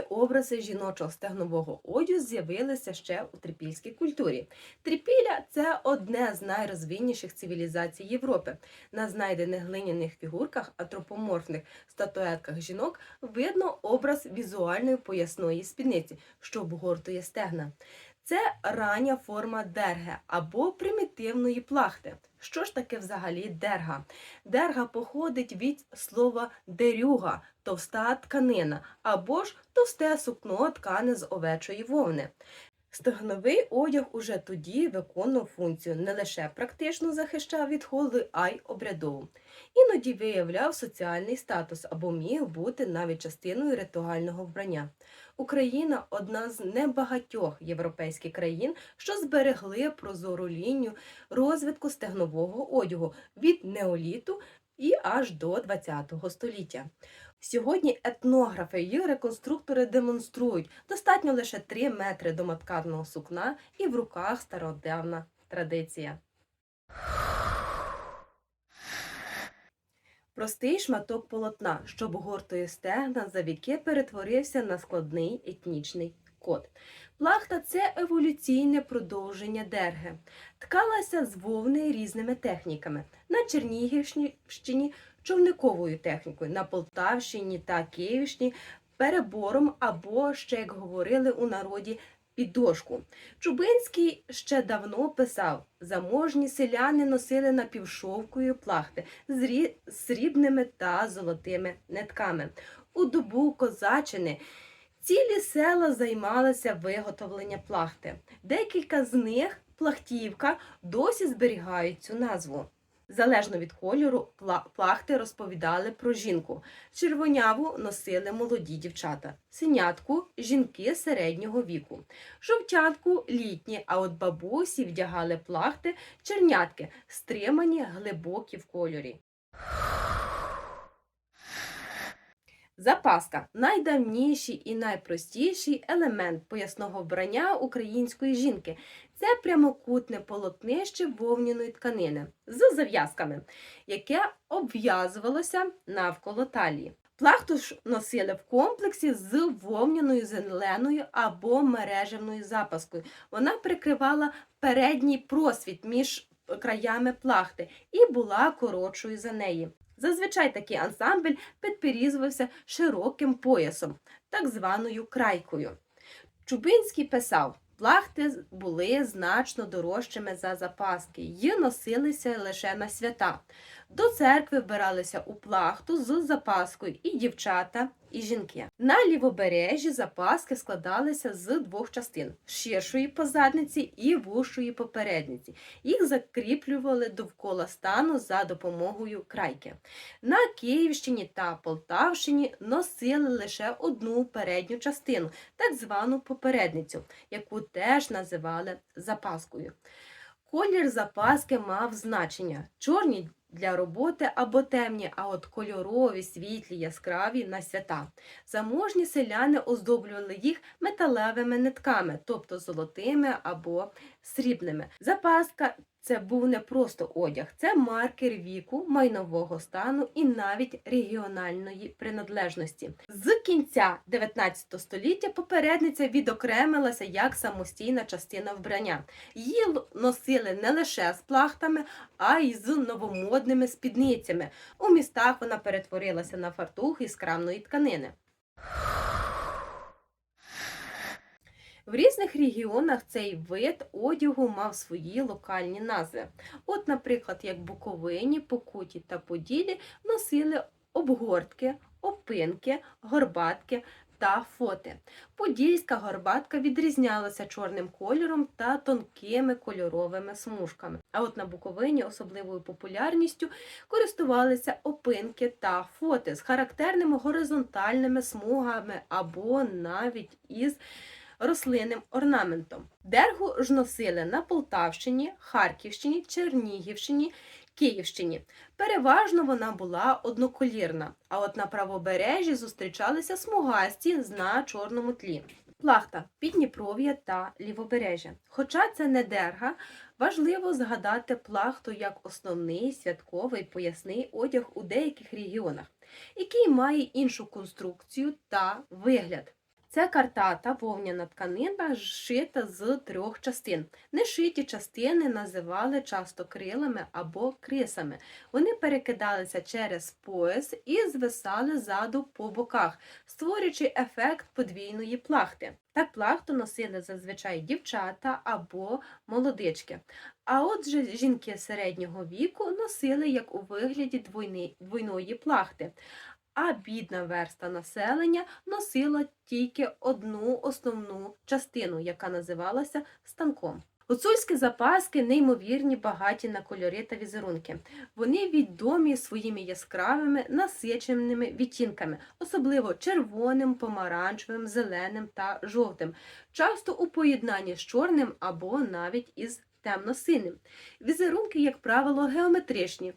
Перші образи жіночого стегнового одягу з'явилися ще у трипільській культурі. Трипілля це одне з найрозвинніших цивілізацій Європи. На знайдених глиняних фігурках антропоморфних статуетках жінок видно образ візуальної поясної спідниці, що обгортує стегна. Це рання форма дерги або примітивної плахти. Що ж таке взагалі дерга? Дерга походить від слова дерюга, товста тканина, або ж товсте сукно ткане з овечої вовни. Стегновий одяг уже тоді виконував функцію не лише практично захищав від холоду, а й обрядову. Іноді виявляв соціальний статус або міг бути навіть частиною ритуального вбрання. Україна одна з небагатьох європейських країн, що зберегли прозору лінію розвитку стегнового одягу від неоліту і аж до ХХ століття. Сьогодні етнографи і реконструктори демонструють достатньо лише 3 метри домотканого сукна і в руках стародавна традиція. Простий шматок полотна, що обгортує стегна, за віки перетворився на складний етнічний код. Плахта це еволюційне продовження дерги. Ткалася з вовни різними техніками. На Чернігівщині човниковою технікою, на Полтавщині та Київщині перебором або, ще як говорили у народі, піддошку. Чубинський ще давно писав: заможні селяни носили напівшовкою плахти з рі- срібними та золотими нитками. У добу козачини цілі села займалися виготовленням плахти. Декілька з них плахтівка досі зберігають цю назву. Залежно від кольору, пла- плахти розповідали про жінку. Червоняву носили молоді дівчата, синятку жінки середнього віку, жовтятку літні, а от бабусі вдягали плахти чернятки, стримані глибокі в кольорі. Запаска найдавніший і найпростіший елемент поясного вбрання української жінки. Це прямокутне полотнище вовняної тканини з зав'язками, яке обв'язувалося навколо талії. Плахту ж носили в комплексі з вовняною зеленою або мережевною запаскою. Вона прикривала передній просвіт між краями плахти і була коротшою за неї. Зазвичай такий ансамбль підперізувався широким поясом, так званою крайкою. Чубинський писав, плахти були значно дорожчими за запаски й носилися лише на свята. До церкви вбиралися у плахту з запаскою і дівчата, і жінки. На лівобережжі запаски складалися з двох частин ширшої позадниці і вущої попередниці. Їх закріплювали довкола стану за допомогою крайки. На Київщині та Полтавщині носили лише одну передню частину, так звану попередницю, яку теж називали запаскою. Колір запаски мав значення. Чорні для роботи або темні, а от кольорові, світлі, яскраві на свята. Заможні селяни оздоблювали їх металевими нитками, тобто золотими або срібними. Запаска це був не просто одяг, це маркер віку, майнового стану і навіть регіональної приналежності. З кінця 19 століття попередниця відокремилася як самостійна частина вбрання. Її носили не лише з плахтами, а й з новомодними спідницями. У містах вона перетворилася на фартух із крамної тканини. В різних регіонах цей вид одягу мав свої локальні назви. От, наприклад, як Буковині, Покуті та Поділі носили обгортки, опинки, горбатки та фоти. Подільська горбатка відрізнялася чорним кольором та тонкими кольоровими смужками. А от на Буковині особливою популярністю користувалися опинки та фоти з характерними горизонтальними смугами або навіть із рослинним орнаментом. Дергу ж носили на Полтавщині, Харківщині, Чернігівщині, Київщині. Переважно вона була одноколірна, а от на правобережжі зустрічалися смугасті на чорному тлі. Плахта, Підніпров'я та Лівобережжя. Хоча це не дерга, важливо згадати плахту як основний святковий поясний одяг у деяких регіонах, який має іншу конструкцію та вигляд. Це картата вовняна тканина, зшита з трьох частин. Нешиті частини називали часто крилами або крисами. Вони перекидалися через пояс і звисали ззаду по боках, створюючи ефект подвійної плахти. Так плахту носили зазвичай дівчата або молодички. А отже, жінки середнього віку носили як у вигляді двойни- двойної плахти. А бідна верста населення носила тільки одну основну частину, яка називалася станком. Гуцульські запаски неймовірні, багаті на кольори та візерунки. Вони відомі своїми яскравими насиченими відтінками, особливо червоним, помаранчевим, зеленим та жовтим, часто у поєднанні з чорним або навіть із темно-синим. Візерунки, як правило, геометричні,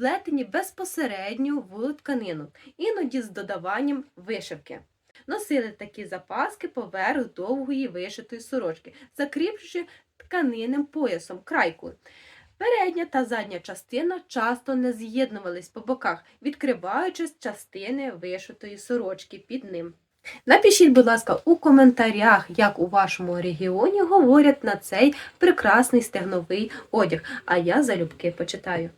вплетені безпосередньо в тканину, іноді з додаванням вишивки. Носили такі запаски поверх довгої вишитої сорочки, закріпивши тканинним поясом крайку. Передня та задня частина часто не з'єднувались по боках, відкриваючи частини вишитої сорочки під ним. Напишіть, будь ласка, у коментарях, як у вашому регіоні говорять на цей прекрасний стегновий одяг, а я залюбки почитаю.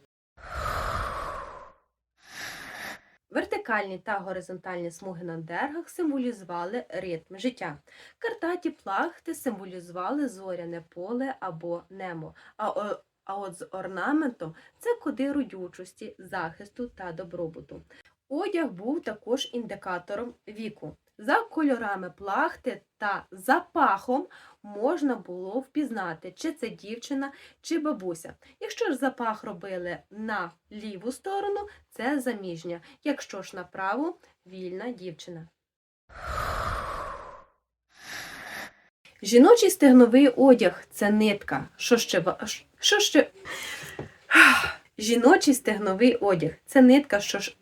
Вертикальні та горизонтальні смуги на дергах символізували ритм життя. Картаті плахти символізували зоряне поле або немо. А, о- а от з орнаментом це коди родючості, захисту та добробуту. Одяг був також індикатором віку. За кольорами плахти та запахом можна було впізнати, чи це дівчина, чи бабуся. Якщо ж запах робили на ліву сторону, це заміжня. Якщо ж на праву вільна дівчина. Жіночий стегновий одяг це нитка. Що ще що ще Жіночий стегновий одяг це нитка, що ж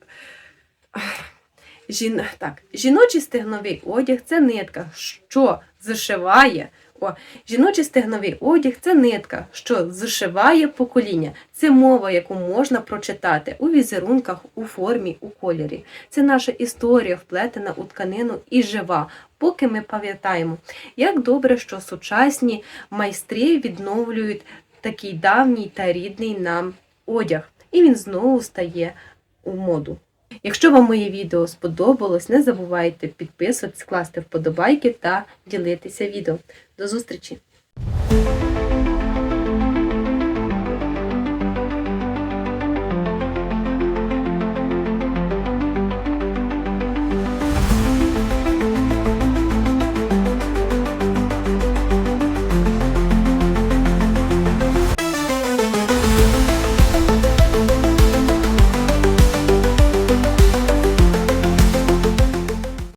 Жін... так, жіночий стегновий одяг це нитка, що зшиває. О, жіночий стегновий одяг це нитка, що зшиває покоління. Це мова, яку можна прочитати у візерунках, у формі, у кольорі. Це наша історія, вплетена у тканину і жива, поки ми пам'ятаємо, як добре, що сучасні майстри відновлюють такий давній та рідний нам одяг, і він знову стає у моду. Якщо вам моє відео сподобалось, не забувайте підписуватись, класти вподобайки та ділитися відео. До зустрічі!